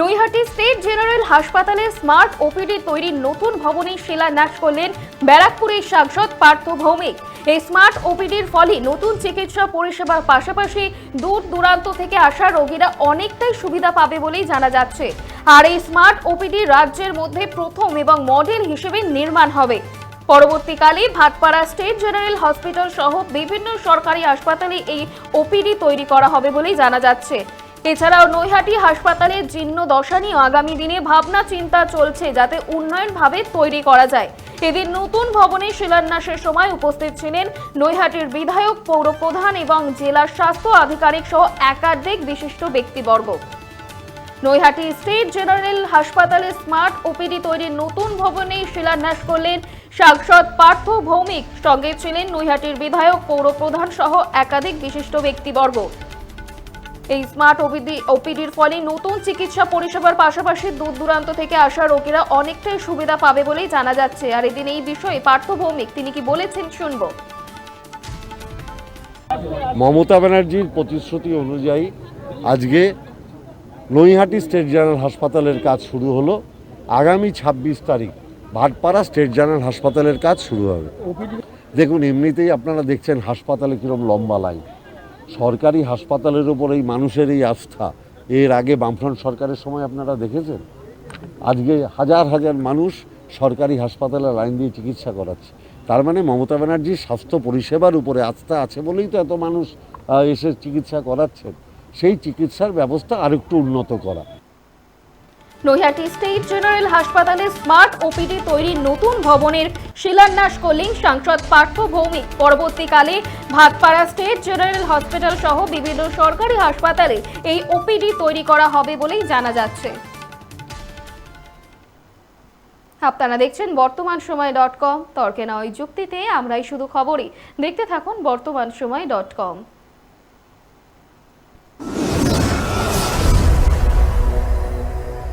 Naihati state general হাসপাতালে smart OPD তৈরির নতুন ভবনের শিলান্যাস করলেন ব্যারাকপুরের সাংসদ পার্থ ভৌমিক। এই স্মার্ট ওপিডির ফলে নতুন চিকিৎসা পরিষেবার পাশাপাশি দূর দূরান্ত থেকে আসা রোগীরা অনেকটাই সুবিধা পাবে বলেই জানা যাচ্ছে। আর এই স্মার্ট ওপিডি রাজ্যের মধ্যে প্রথম এবং মডেল হিসেবে নির্মাণ হবে। পরবর্তীকালে ভাটপাড়া স্টেট জেনারেল হসপিটাল সহ বিভিন্ন সরকারি হাসপাতালে এই ওপিডি তৈরি করা হবে বলেই জানা যাচ্ছে। এছাড়াও নৈহাটি হাসপাতালের জীর্ণ দশা নিয়ে আগামী দিনে ভাবনা, চিন্তা চলছে যাতে উন্নয়নভাবে তৈরি করা যায়। এদিন নতুন ভবনের শিলান্যাসের সময় উপস্থিত ছিলেন নৈহাটির বিধায়ক পৌর প্রধান এবং জেলার স্বাস্থ্য আধিকারিক সহ একাধিক বিশিষ্ট ব্যক্তিবর্গ। নৈহাটি স্টেট জেনারেল হাসপাতালে স্মার্ট ওপিডি তৈরির নতুন ভবনে শিলান্যাস করলেন সাংসদ পার্থ ভৌমিক। সঙ্গে ছিলেন নৈহাটির বিধায়ক পৌর প্রধান সহ একাধিক বিশিষ্ট ব্যক্তিবর্গ। এই স্মার্ট ওপিডি, ওপিডির ফলে নতুন চিকিৎসা পরিষেবার পাশাপাশি দূর দূরান্ত থেকে আসা রোগীরা অনেকটাই সুবিধা পাবে বলেই জানা যাচ্ছে। আর এদিন এই বিষয়ে পার্থ ভৌমিক তিনি কি বলেছেন শুনব। মমতা ব্যানার্জির প্রতিশ্রুতি অনুযায়ী আজকে নৈহাটি স্টেট জেনারেল হাসপাতালের কাজ শুরু হলো। আগামী ছাব্বিশ তারিখ ভাটপাড়া স্টেট জেনারেল হাসপাতালের কাজ শুরু হবে। দেখুন, এমনিতেই আপনারা দেখছেন হাসপাতালে কীরকম লম্বা লাইন। সরকারি হাসপাতালের ওপর এই মানুষের এই আস্থা, এর আগে বামফ্রন্ট সরকারের সময় আপনারা দেখেছেন? আজকে হাজার হাজার মানুষ সরকারি হাসপাতালে লাইন দিয়ে চিকিৎসা করাচ্ছে। তার মানে মমতা ব্যানার্জির স্বাস্থ্য পরিষেবার উপরে আস্থা আছে বলেই তো এত মানুষ এসে চিকিৎসা করাচ্ছেন। সেই চিকিৎসার ব্যবস্থা আরেকটু উন্নত করা। নৈহাটি স্টেট জেনারেল হাসপাতালে স্মার্ট ওপিডি তৈরির নতুন ভবনের শিলান্যাস করলেন সাংসদ পার্থ ভৌমিক। পরবর্তীকালে ভাটপাড়া স্টেট জেনারেল হসপিটাল সহ বিভিন্ন সরকারি হাসপাতালে এই ওপিডি তৈরি করা হবে বলেই জানা যাচ্ছে। আপনারা দেখছেন বর্তমান সময় ডট কম। তর্কে নয় যুক্তিতে আমরাই শুধু খবরই। দেখতে থাকুন বর্তমান সময় ডট কম।